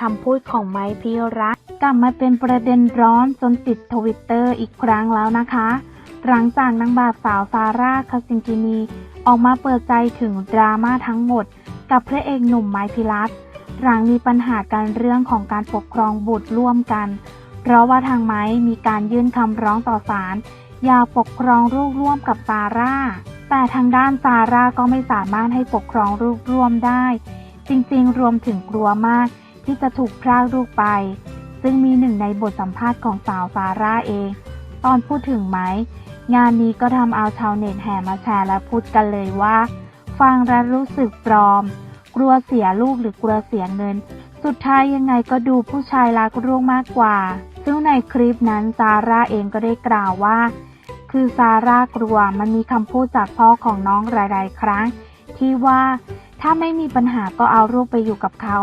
คำพูดของไมค์พิรัตกลับมาเป็นประเด็นร้อนจนติดทวิตเตอร์อีกครั้งแล้วนะคะ หลังจากนางแบบสาวซาร่าคาซิงกินี ออกมาเปิดใจถึงดราม่าทั้งหมด กับพระเอกหนุ่มไมค์พิรัตหลังมีปัญหาการเรื่องของการปกครองบุตรร่วมกัน เพราะว่าทางไม้มีการยื่นคำร้องต่อศาลอยากปกครองลูกร่วมกับซาร่า แต่ทางด้านซาร่าก็ไม่สามารถให้ปกครองลูกร่วมได้ จริงๆ รวมถึงกลัวมาก ที่จะถูกพรากลูกไป ซึ่งมีหนึ่งในบทสัมภาษณ์ของสาวซาร่าเอง ตอนพูดถึงไหม งานนี้ก็ทำเอาชาวเน็ตแห่มาแชร์และพูดกันเลยว่า ฟังแล้วรู้สึกปลอม กลัวเสียลูกหรือกลัวเสียเงิน สุดท้ายยังไงก็ดูผู้ชายรักลูกมากกว่า ซึ่งในคลิปนั้นซาร่าเองก็ได้กล่าวว่า คือซาร่ากลัวมันมีคำพูดจากพ่อของน้องหลาย ๆ ครั้ง ที่ว่าถ้าไม่มีปัญหาก็เอาลูกไปอยู่กับเขา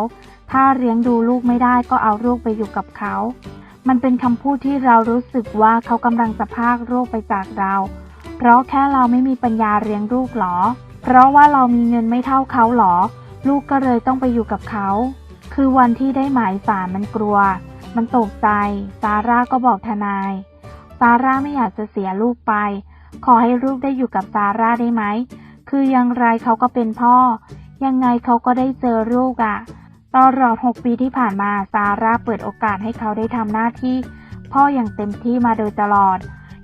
ถ้าเลี้ยงดูลูกไม่ได้ก็เอาลูกไปอยู่กับเขา มันเป็นคำพูดที่เรารู้สึกว่าเขากำลังจะพากลูกไปจากเรา เพราะแค่เราไม่มีปัญญาเลี้ยงลูกหรอ เพราะว่าเรามีเงินไม่เท่าเขาหรอ ลูกก็เลยต้องไปอยู่กับเขา คือวันที่ได้หมายสารมันกลัว มันตกใจ ซาร่าก็บอกทนาย ซาร่าไม่อยากจะเสียลูกไป ขอให้ลูกได้อยู่กับซาร่าได้ไหม คืออย่างไรเขาก็เป็นพ่อ ยังไงเขาก็ได้เจอลูกอะ่ะ ตลอด 6 ปีที่ผ่านมาซาร่าเปิดโอกาสให้เขาได้ทำหน้าที่ พ่ออย่างเต็มที่มาโดยตลอด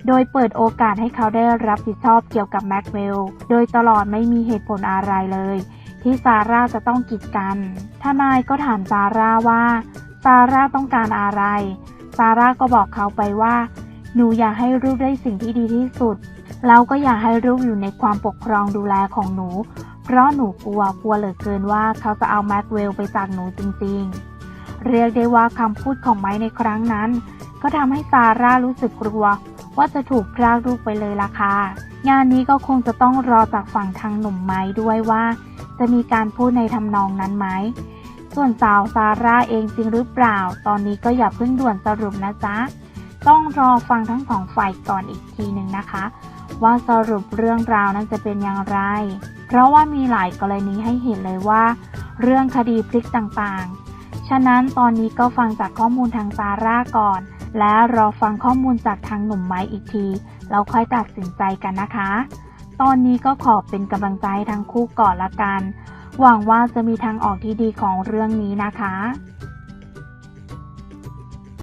โดยเปิดโอกาสให้เขาได้รับผิดชอบเกี่ยวกับแม็กเวล โดยตลอดไม่มีเหตุผลอะไรเลย ที่ซาร่าจะต้องกีดกัน ทนายก็ถามซาร่าว่า ซาร่าต้องการอะไร ซาร่าก็บอกเขาไปว่า หนูอยากให้ลูกได้สิ่งที่ดีที่สุด แล้วก็อยากให้ลูกอยู่ในความปกครองดูแลของหนู เพราะหนูกลัวกลัวเหลือเกินว่าเขาจะเอาแม็กเวลไปจากหนูจริงๆ เรียกได้ว่าคำพูดของไม้ในครั้งนั้น ก็ทำให้ซาร่ารู้สึกกลัว ว่าจะถูกพรากลูกไปเลยล่ะค่ะ งานนี้ก็คงจะต้องรอจากฝั่งทางหนุ่มไม้ด้วยว่า จะมีการพูดในทำนองนั้นไหม ส่วนสาวซาร่าเองจริงหรือเปล่า ตอนนี้ก็อย่าเพิ่งด่วนสรุปนะจ๊ะ ต้องรอฟังทั้งสองฝ่ายก่อนอีกทีหนึ่งนะคะ ว่าสรุปเรื่องราวนั้นจะเป็นอย่างไร เพราะว่ามีหลายกรณีให้เห็นเลยว่า เรื่องคดีพลิกต่างๆ ฉะนั้นตอนนี้ก็ฟังจากข้อมูลทางซาร่าก่อน และรอฟังข้อมูลจากทางหนุ่มไม้อีกทีแล้วค่อยตัดสินใจกันนะคะ ตอนนี้ก็ขอเป็นกำลังใจทั้งคู่ก่อนละกัน หวังว่าจะมีทางออกที่ดีของเรื่องนี้นะคะ